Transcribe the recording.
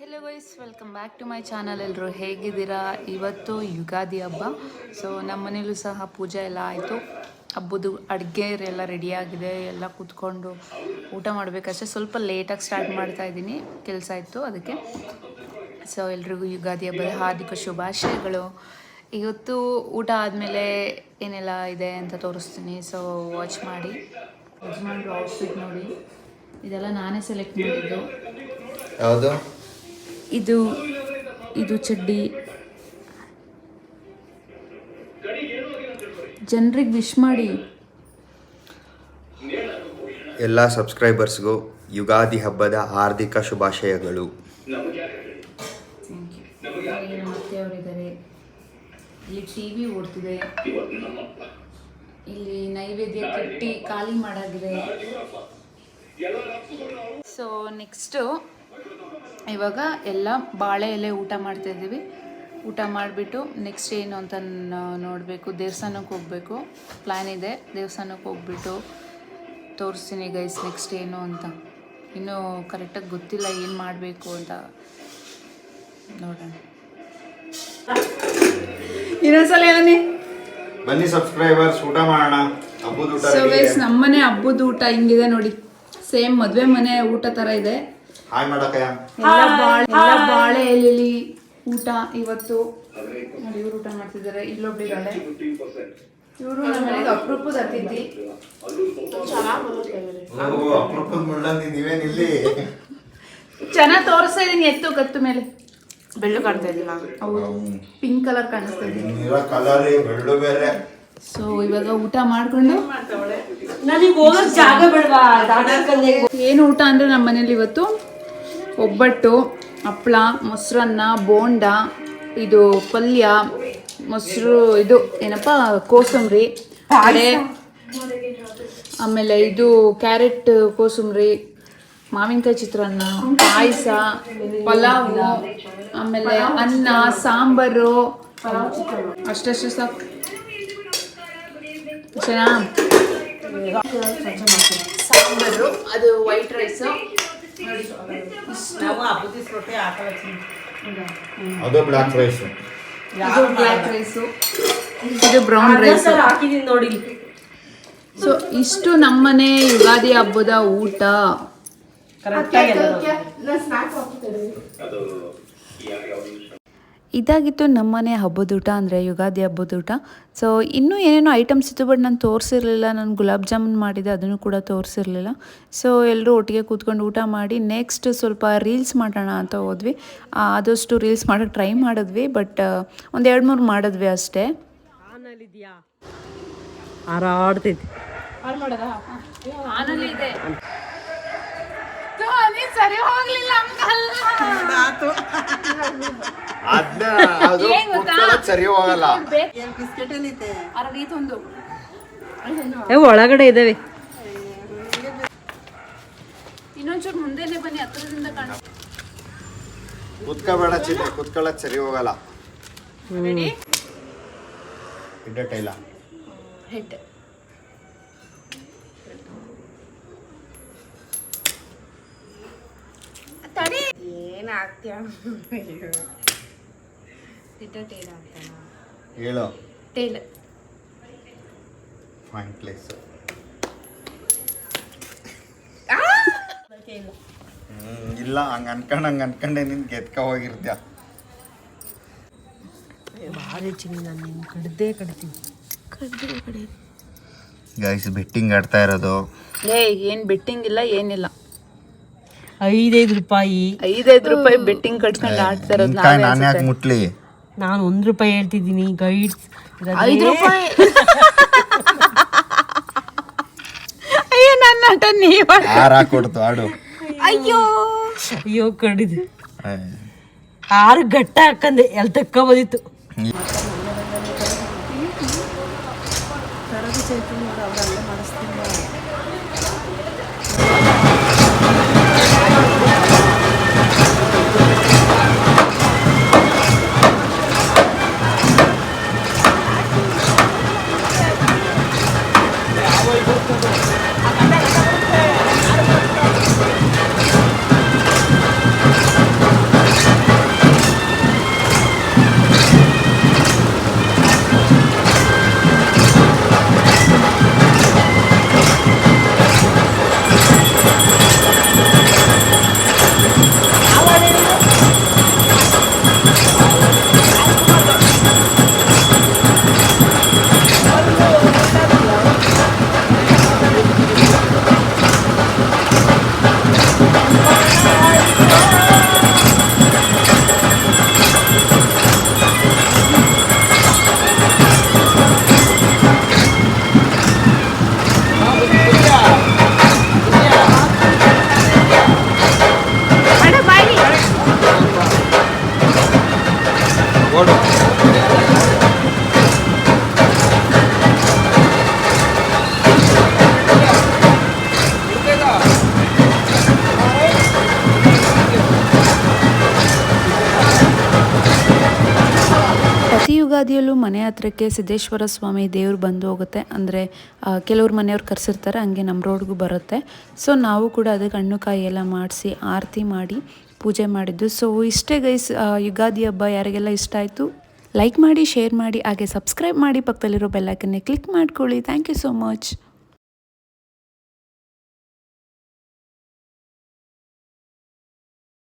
Hello guys welcome back to my channel ಎಲ್ಲರೂ ಹೇಗಿದ್ದೀರಾ? ಇವತ್ತು ಯುಗಾದಿ ಹಬ್ಬ. ಸೊ ನಮ್ಮ ಮನೇಲೂ ಸಹ ಪೂಜೆ ಎಲ್ಲ ಆಯಿತು. ಹಬ್ಬದ್ದು ಅಡುಗೆ ಎಲ್ಲ ರೆಡಿಯಾಗಿದೆ ಎಲ್ಲ ಕೂತ್ಕೊಂಡು ಊಟ ಮಾಡಬೇಕಷ್ಟೇ. ಸ್ವಲ್ಪ ಲೇಟಾಗಿ ಸ್ಟಾರ್ಟ್ ಮಾಡ್ತಾ ಇದ್ದೀನಿ. ಕೆಲಸ ಇತ್ತು ಅದಕ್ಕೆ. ಸೊ ಎಲ್ರಿಗೂ ಯುಗಾದಿ ಹಬ್ಬದ ಹಾರ್ದಿಕ ಶುಭಾಶಯಗಳು. ಇವತ್ತು ಊಟ ಆದಮೇಲೆ ಏನೆಲ್ಲ ಇದೆ ಅಂತ ತೋರಿಸ್ತೀನಿ. ಸೊ ವಾಚ್ ಮಾಡಿ. ಯಜಮಾನ್ರು ಔಟ್ಫಿಟ್ ನೋಡಿ. ಇದೆಲ್ಲ ನಾನೇ ಸೆಲೆಕ್ಟ್ ಮಾಡಿದ್ದು. ಯಾವುದು? ಇದು ಇದು ಚಡ್ಡಿ. ಜನರಿಗೆ ವಿಶ್ ಮಾಡಿ. ಎಲ್ಲ ಸಬ್ಸ್ಕ್ರೈಬರ್ಸ್ಗೂ ಯುಗಾದಿ ಹಬ್ಬದ ಹಾರ್ದಿಕ ಶುಭಾಶಯಗಳು. ಅವರಿದ್ದಾರೆ. ಇಲ್ಲಿ ಟಿ ವಿ ಓಡ್ತಿದೆ. ಇಲ್ಲಿ ನೈವೇದ್ಯ ಕಟ್ಟಿ ಖಾಲಿ ಮಾಡಾಗಿದೆ. ಸೊ ನೆಕ್ಸ್ಟು ಇವಾಗ ಎಲ್ಲ ಬಾಳೆ ಎಲೆ ಊಟ ಮಾಡ್ತಾ ಇದ್ದೀವಿ. ಊಟ ಮಾಡಿಬಿಟ್ಟು ನೆಕ್ಸ್ಟ್ ಏನು ಅಂತ ನೋಡಬೇಕು. ದೇವಸ್ಥಾನಕ್ಕೆ ಹೋಗಬೇಕು. ಪ್ಲ್ಯಾನ್ ಇದೆ. ದೇವಸ್ಥಾನಕ್ಕೆ ಹೋಗ್ಬಿಟ್ಟು ತೋರಿಸ್ತೀನಿ ಗೈಸ್ ನೆಕ್ಸ್ಟ್ ಏನು ಅಂತ. ಇನ್ನೂ ಕರೆಕ್ಟಾಗಿ ಗೊತ್ತಿಲ್ಲ ಏನು ಮಾಡಬೇಕು ಅಂತ. ನೋಡೋಣ. ಇನ್ನೊಂದ್ಸಲ ಏನೇ ಬನ್ನಿ ಸಬ್ಸ್ಕ್ರೈಬರ್ಸ್ ಊಟ ಮಾಡೋಣ. ಹಬ್ಬದ ಊಟ ಸೊ ಗೈಸ್ ನಮ್ಮನೆ ಹಬ್ಬದ ಊಟ ಹಿಂಗಿದೆ ನೋಡಿ. ಸೇಮ್ ಮದುವೆ ಮನೆ ಊಟ ಥರ ಇದೆ. ಹಾಯ್ ಮಾಡಕಯ್ಯ ಬಾಳೆ ಬಾಳೆ ಎಲೆಲಿ ಊಟ ಇವತ್ತು. ನೋಡಿ ಇವ್ರು ಊಟ ಮಾಡ್ತಿದ್ದಾರೆ. ಇಲ್ಲೊಬ್ಳಿದ್ದಾಳೆ ಇವರು ನಮ್ಮ ಮನೆಗೆ ಅಪರೂಪದ ಅತಿಥಿ. ಅಪರೂಪದ ಮುಳ್ಳಂದಿ ನೀವೇನ್ ಇಲ್ಲಿ? ಚೆನ್ನಾಗಿ ತೋರಿಸ್ತಾ ಇದೀನಿ ಎತ್ತು ಕತ್ತು ಮೇಲೆ. ಬೆಳ್ಳು ಕಾಣ್ತಾ ಇದೀನಿ ಹೌದು. ಪಿಂಕ್ ಕಲರ್ ಕಾಣಿಸ್ತಾ ಇದೆ. ನೀರ ಕಲರ್ ಬೆಳ್ಳು ಬೇರೆ. ಸೊ ಇವಾಗ ಊಟ ಮಾಡ್ಕೊಂಡು ನನಗೆ ಹೋಗೋಕೆ ಜಾಗ ಬೇಡವಾ? ಏನು ಊಟ ಅಂದ್ರೆ ನಮ್ಮ ಮನೇಲಿ ಇವತ್ತು? ಒಬ್ಬಟ್ಟು, ಹಪ್ಳ, ಮೊಸರನ್ನ, ಬೋಂಡ, ಇದು ಪಲ್ಯ, ಮೊಸರು, ಇದು ಏನಪ್ಪ, ಕೋಸಂಬರಿ, ಅಡೆ, ಆಮೇಲೆ ಇದು ಕ್ಯಾರೆಟ್ ಕೋಸಂಬರಿ, ಮಾವಿನಕಾಯಿ ಚಿತ್ರಾನ್ನ, ಪಾಯಸ, ಪಲಾವು, ಆಮೇಲೆ ಅನ್ನ, ಸಾಂಬಾರು. ಅಷ್ಟಷ್ಟು ಸಾಕು. ಚೆನ್ನಾಗಿ ಸಾಂಬಾರು, ಅದು ವೈಟ್ ರೈಸ್ ನಾವು ರೊಟ್ಟಿ ಅದು ಬ್ಲಾಕ್ ರೈಸ್ ಇದು ಬ್ಲ್ಯಾಕ್ ರೈಸು ಇದು ಬ್ರೌನ್ ರೈಸ್ ಹಾಕಿದೀನಿ ನೋಡಿ ಸೊ ಇಷ್ಟು ನಮ್ಮನೆ ಯುಗಾದಿ ಹಬ್ಬದ ಊಟ ಕರೆಕ್ಟಾಗಿ ಇದಾಗಿತ್ತು ನಮ್ಮನೆ ಹಬ್ಬದ ಊಟ ಅಂದರೆ ಯುಗಾದಿ ಹಬ್ಬದೂಟ ಸೊ ಇನ್ನೂ ಏನೇನೋ ಐಟಮ್ಸ್ ಇತ್ತು ಬಟ್ ನಾನು ತೋರಿಸಿರಲಿಲ್ಲ. ನಾನು ಗುಲಾಬ್ ಜಾಮೂನ್ ಮಾಡಿದ್ದೆ ಅದನ್ನು ಕೂಡ ತೋರಿಸಿರಲಿಲ್ಲ. ಸೊ ಎಲ್ಲರೂ ಒಟ್ಟಿಗೆ ಕೂತ್ಕೊಂಡು ಊಟ ಮಾಡಿ ನೆಕ್ಸ್ಟ್ ಸ್ವಲ್ಪ ರೀಲ್ಸ್ ಮಾಡೋಣ ಅಂತ ಹೋದ್ವಿ. ಆದಷ್ಟು ರೀಲ್ಸ್ ಮಾಡೋಕ್ಕೆ ಟ್ರೈ ಮಾಡಿದ್ವಿ ಬಟ್ ಒಂದು ಎರಡು ಮೂರು ಮಾಡಿದ್ವಿ ಅಷ್ಟೇ. ಸರಿ ಹೋಗ್ಲಿಲ್ಲ ಅದ್ನ ಅದು ಕುತ್ಕೊಳ್ಳೋದ್ ಸರಿ ಹೋಗಲ್ಲ. ಏ ಒಳಗಡೆ ಇದಾವೆ. ಇನ್ನೊಂಚೂರು ಮುಂದೆನೆ ಬನ್ನಿ ಹತ್ರದಿಂದ ಕಾಣ ಕುತ್ಕೋಬೇಡ ಚಿನ್ನ ಕುತ್ಕೊಳ್ಳೋದ್ ಸರಿ ಹೋಗಲ್ಲ. ಇಡ್ಡ ಇಲ್ಲ. ಹೆಡ್ ಏನ್ ಆಗ್ತೀಯ? ಹೇಳು. ಟೇಲ್ ಫೈನ್ ಪ್ಲೇಸ್ ಇಲ್ಲ ಹಂಗ ಅನ್ಕೊಂಡ್ ಹಂಗ ಅನ್ಕೊಂಡೆ ನಿನ್ ಗೆದ್ಕ ಹೋಗಿರ್ತೀಯ? ಭಾರಿ ಚಿನಿ ನಾನು ನಿನ್ ಕಡ್ದೇ ಕಡ್ತೀನಿ ಗೈಸ್ ಬೆಟ್ಟಿಂಗ್ ಆಡ್ತಾ ಇರೋದು. ಏ ಏನ್ ಬೆಟ್ಟಿಂಗ್ ಇಲ್ಲ ಏನಿಲ್ಲ. ಐದೈದು ರೂಪಾಯಿ. ಐದೈದು ರೂಪಾಯಿ ಬೆಟ್ಟಿಂಗ್ ಕಟ್ಕೊಂಡು ಆಡ್ತಾ ಇರೋದು ನಾನು ಯಾಕೆ ಮುಟ್ಲಿ. ನಾನು ಒಂದ್ ರೂಪಾಯಿ ಹೇಳ್ತಿದ್ದೀನಿ ಗೈಡ್ಸ್ ಐದು ರೂಪಾಯಿ ಅಯ್ಯೋ ನನ್ನ ಆಟ ನೀವ ಆರ್ ಹಾಕೊಡ್ತು ಆಡು ಅಯ್ಯೋ ಅಯ್ಯೋ ಕಡಿದು ಏ, ಆರು ಗಟ್ಟ ಹಾಕಂದೆ ಎಲ್ ತಕ್ಕ ಬಂದಿತ್ತು ಆ ಯುಗಾದಿಯಲ್ಲೂ ಮನೆ ಹತ್ರಕ್ಕೆ ಸಿದ್ದೇಶ್ವರ ಸ್ವಾಮಿ ದೇವ್ರು ಬಂದು ಹೋಗುತ್ತೆ. ಅಂದರೆ ಕೆಲವ್ರು ಮನೆಯವ್ರು ಕರೆಸಿರ್ತಾರೆ, ಹಂಗೆ ನಮ್ಮ ರೋಡ್ಗೂ ಬರುತ್ತೆ. ಸೊ ನಾವು ಕೂಡ ಅದಕ್ಕೆ ಹಣ್ಣು ಕಾಯಿ ಎಲ್ಲ ಮಾಡಿಸಿ, ಆರತಿ ಮಾಡಿ ಪೂಜೆ ಮಾಡಿದ್ದು. ಸೊ ಇಷ್ಟೇ ಗೈಸ್ ಯುಗಾದಿ ಹಬ್ಬ ಯಾರಿಗೆಲ್ಲ ಇಷ್ಟ ಆಯಿತು ಲೈಕ್ ಮಾಡಿ ಶೇರ್ ಮಾಡಿ, ಹಾಗೆ ಸಬ್ಸ್ಕ್ರೈಬ್ ಮಾಡಿ ಪಕ್ಕದಲ್ಲಿರೋ ಬೆಲ್ಲೈಕನ್ನೇ ಕ್ಲಿಕ್ ಮಾಡ್ಕೊಳ್ಳಿ. Thank you so much